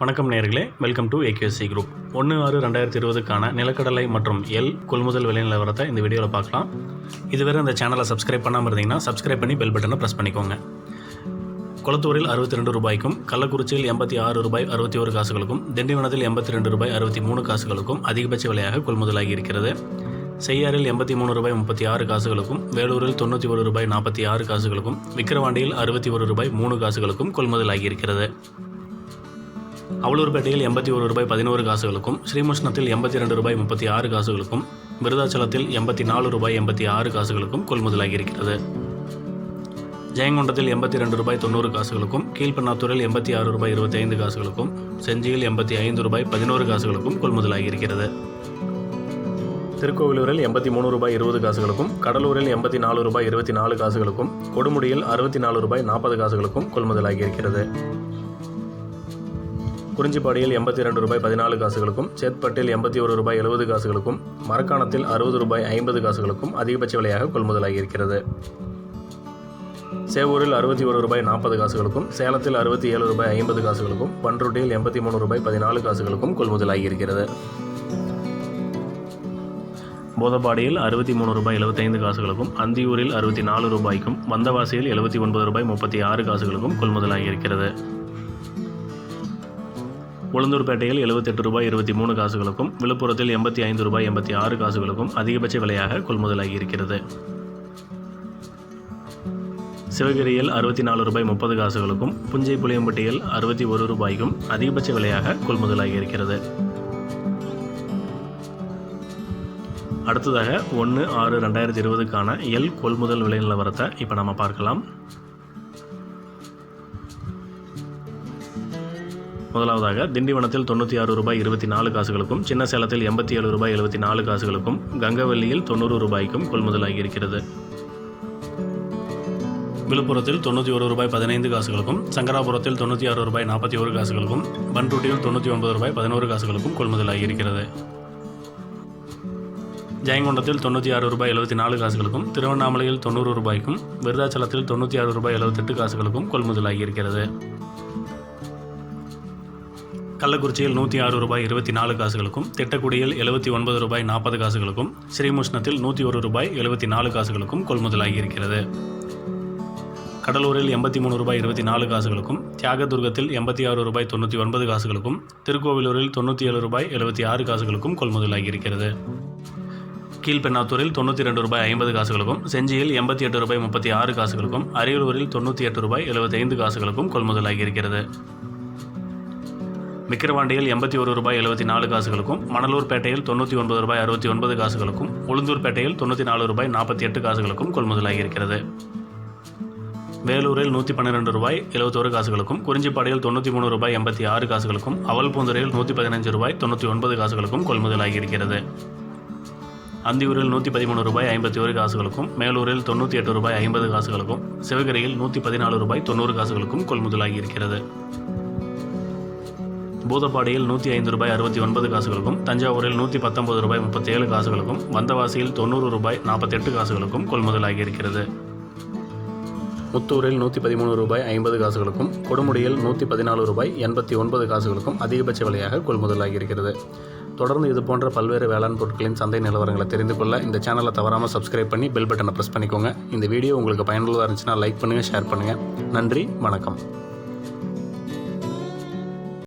வணக்கம் நேர்களே welcome to AKC group ஒன்று ஆறு ரெண்டாயிரத்தி இருபதுக்கான நிலக்கடலை மற்றும் எல் கொள்முதல் விலை நிலவரத்தை இந்த வீடியோவில் பார்க்கலாம். இதுவரை இந்த சேனலை சப்ஸ்கிரைப் பண்ணாமல் இருந்தீங்கன்னா சப்ஸ்கிரைப் பண்ணி பெல் பட்டனை ப்ரெஸ் பண்ணிக்கோங்க. குளத்தூரில் அறுபத்தி ரெண்டு ரூபாய்க்கும் கள்ளக்குறிச்சியில் எண்பத்தி ஆறு ரூபாய் அறுபத்தி ஒரு காசுகளுக்கும் திண்டிவனத்தில் எண்பத்தி ரெண்டு ரூபாய் அறுபத்தி மூணு காசுகளுக்கும் அதிகபட்ச விலையாக கொள்முதலாகி இருக்கிறது. செய்யாறில் எண்பத்தி மூணு ரூபாய் முப்பத்தி ஆறு காசுகளுக்கும் வேலூரில் தொண்ணூற்றி ஒரு ரூபாய் நாற்பத்தி ஆறு காசுகளுக்கும் விக்கிரவாண்டியில் அறுபத்தி ஒரு ரூபாய் மூணு காசுகளுக்கும் கொள்முதலாகி அவளூர்பேட்டையில் அவலூர்பேட்டையில் எண்பத்தி ஒரு ரூபாய் பதினோரு காசுகளுக்கும் ஸ்ரீமுஷ்ணத்தில் எண்பத்தி ரெண்டு ரூபாய் முப்பத்தி ஆறு காசுகளுக்கும் விருதாச்சலத்தில் எண்பத்தி நாலு ரூபாய் எண்பத்தி ஆறு காசுகளுக்கும் கொள்முதலாகி இருக்கிறது. ஜெயங்கொண்டத்தில் எண்பத்தி ரெண்டு ரூபாய் தொண்ணூறு காசுகளுக்கும் கீழ்பெண்ணாத்தூரில் எண்பத்தி ஆறு ரூபாய் இருபத்தி ஐந்து காசுகளுக்கும் செஞ்சியில் எண்பத்தி ஐந்து ரூபாய் பதினோரு காசுகளுக்கும் கொள்முதலாகி இருக்கிறது. திருக்கோவிலூரில் எண்பத்தி மூணு ரூபாய் இருபது காசுகளுக்கும் கடலூரில் எண்பத்தி நாலு ரூபாய் இருபத்தி நாலு காசுகளுக்கும் கொடுமுடியில் அறுபத்தி நாலு ரூபாய் நாற்பது காசுகளுக்கும் கொள்முதலாகி இருக்கிறது. குறிஞ்சிப்பாடியில் எண்பத்தி ரெண்டு ரூபாய் பதினாலு காசுகளுக்கும் சேத்பட்டில் எண்பத்தி ஒரு ரூபாய் எழுபது காசுகளுக்கும் மரக்காணத்தில் அறுபது ரூபாய் ஐம்பது காசுகளுக்கும் அதிகபட்ச விலையாக கொள்முதலாகி இருக்கிறது சேவூரில் அறுபத்தி ஒரு ரூபாய் நாற்பது காசுகளுக்கும் சேலத்தில் அறுபத்தி ஏழு ரூபாய் ஐம்பது காசுகளுக்கும் பன்ருட்டியில் எண்பத்தி மூணு ரூபாய் பதினாலு காசுகளுக்கும் கொள்முதலாகி இருக்கிறது போதப்பாடியில் அறுபத்தி மூணு ரூபாய் எழுபத்தைந்து காசுகளுக்கும் அந்தியூரில் அறுபத்தி நாலு ரூபாய்க்கும் வந்தவாசியில் எழுபத்தி ஒன்பது ரூபாய் முப்பத்தி ஆறு காசுகளுக்கும் கொள்முதலாகி இருக்கிறது உளுந்தூர்பேட்டையில் எழுபத்தெட்டு ரூபாய் இருபத்தி மூணு காசுகளுக்கும் விழுப்புரத்தில் எண்பத்தி ஐந்து ரூபாய் எண்பத்தி ஆறு காசுகளுக்கும் அதிகபட்ச விலையாக கொள்முதலாகி இருக்கிறது. சிவகிரியில் அறுபத்தி நாலு ரூபாய் முப்பது காசுகளுக்கும் புஞ்சை புளியம்பட்டியில் அறுபத்தி ஒரு ரூபாய்க்கும் அதிகபட்ச விலையாக கொள்முதலாகி இருக்கிறது. அடுத்ததாக ஒன்று ஆறு ரெண்டாயிரத்தி இருபதுக்கான எல் கொள்முதல் விலை நிலவரத்தை இப்போ நம்ம பார்க்கலாம். முதலாவதாக திண்டிவனத்தில் தொண்ணூற்றி ஆறு ரூபாய் இருபத்தி நாலு காசுகளுக்கும் சின்ன சேலத்தில் எண்பத்தி ஏழு ரூபாய் எழுபத்தி நாலு காசுகளுக்கும் கங்கவல்லியில் தொண்ணூறு ரூபாய்க்கும் கொள்முதலாகி இருக்கிறது விழுப்புரத்தில் தொண்ணூற்றி ஒரு ரூபாய் பதினைந்து காசுகளுக்கும் சங்கராபுரத்தில் தொண்ணூற்றி ஆறு ரூபாய் நாற்பத்தி ஒரு காசுகளுக்கும் பன்ருட்டியில் தொண்ணூற்றி ஒன்பது ரூபாய் பதினோரு காசுகளுக்கும் கொள்முதலாகி இருக்கிறது ஜெயங்கொண்டத்தில் தொண்ணூற்றி ஆறு ரூபாய் எழுபத்தி நாலு காசுகளுக்கும் திருவண்ணாமலையில் தொண்ணூறு ரூபாய்க்கும் விருதாச்சலத்தில் தொண்ணூற்றி ஆறு ரூபாய் எழுபத்தெட்டு காசுகளுக்கும் கொள்முதலாகி இருக்கிறது கள்ளக்குறிச்சியில் நூற்றி ஆறு ரூபாய் இருபத்தி நாலு காசுகளுக்கும் திட்டக்குடியில் எழுபத்தி ஒன்பது ரூபாய் நாற்பது காசுகளுக்கும் ஸ்ரீமுஷ்ணத்தில் நூற்றி ஒரு ரூபாய் எழுபத்தி நாலு காசுகளுக்கும் கொள்முதலாகி இருக்கிறது கடலூரில் எண்பத்தி மூணு ரூபாய் இருபத்தி நாலு காசுகளுக்கும் தியாகதுர்கத்தில் எண்பத்தி ஆறு ரூபாய் தொண்ணூற்றி ஒன்பது காசுகளுக்கும் திருக்கோவிலூரில் தொண்ணூற்றி ஏழு ரூபாய் எழுபத்தி ஆறு காசுகளுக்கும் கொள்முதலாகி இருக்கிறது கீழ்பெண்ணாத்தூரில் தொண்ணூற்றி ரெண்டு ரூபாய் ஐம்பது காசுகளுக்கும் செஞ்சியில் எண்பத்தி எட்டு ரூபாய் முப்பத்தி ஆறு காசுகளுக்கும் அரியலூரில் தொண்ணூற்றி எட்டு ரூபாய் எழுபத்தைந்து காசுகளுக்கும் கொள்முதலாகி இருக்கிறது விக்கிரவாண்டியில் எண்பத்தி ஒரு ரூபாய் எழுபத்தி நாலு காசுகளுக்கும் மணலூர்பேட்டையில் தொண்ணூற்றி ஒன்பது ரூபாய் அறுபத்தி ஒன்பது காசுகளுக்கும் உளுந்தூர்பேட்டையில் தொண்ணூற்றி நாலு ரூபாய் நாற்பத்தி எட்டு காசுகளுக்கும் கொள்முதலாகி இருக்கிறது வேலூரில் நூற்றி பன்னிரெண்டு ரூபாய் எழுபத்தோரு காசுகளுக்கும் குறிஞ்சிப்பாடியில் தொண்ணூற்றி மூணு ரூபாய் எண்பத்தி ஆறு காசுகளுக்கும் அவல்பூந்துறையில் நூற்றி பதினஞ்சு ரூபாய் தொண்ணூற்றி ஒன்பது காசுகளுக்கும் கொள்முதலாகி இருக்கிறது அந்தியூரில் நூற்றி பதிமூணு ரூபாய் ஐம்பத்தி ஒரு காசுகளுக்கும் மேலூரில் தொண்ணூற்றி எட்டு ரூபாய் ஐம்பது காசுகளுக்கும் சிவகிரியில் நூற்றி பதினாலு ரூபாய் தொண்ணூறு காசுகளுக்கும் கொள்முதலாகி இருக்கிறது பூதப்பாடியில் நூற்றி ஐந்து ரூபாய் அறுபத்தி ஒன்பது காசுகளுக்கும் தஞ்சாவூரில் நூற்றி பத்தொன்பது ரூபாய் முப்பத்தேழு காசுகளுக்கும் வந்தவாசியில் தொண்ணூறு ரூபாய் நாற்பத்தெட்டு காசுகளுக்கும் கொள்முதலாகி இருக்கிறது முத்தூரில் நூற்றி பதிமூணு ரூபாய் ஐம்பது காசுகளுக்கும் கொடுமுடியில் நூற்றி பதினாலு ரூபாய் எண்பத்தி ஒன்பது காசுகளுக்கும் அதிகபட்ச விலையாக கொள்முதலாகி இருக்கிறது தொடர்ந்து இது போன்ற பல்வேறு வேளாண் பொருட்களின் சந்தை நிலவரங்களை தெரிந்து கொள்ள இந்த சேனலை தவறாமல் சப்ஸ்கிரைப் பண்ணி பெல் பட்டனை ப்ரெஸ் பண்ணிக்கோங்க. இந்த வீடியோ உங்களுக்கு பயனுள்ளதாக இருந்துச்சுன்னா லைக் பண்ணுங்கள் ஷேர் பண்ணுங்கள் நன்றி வணக்கம்.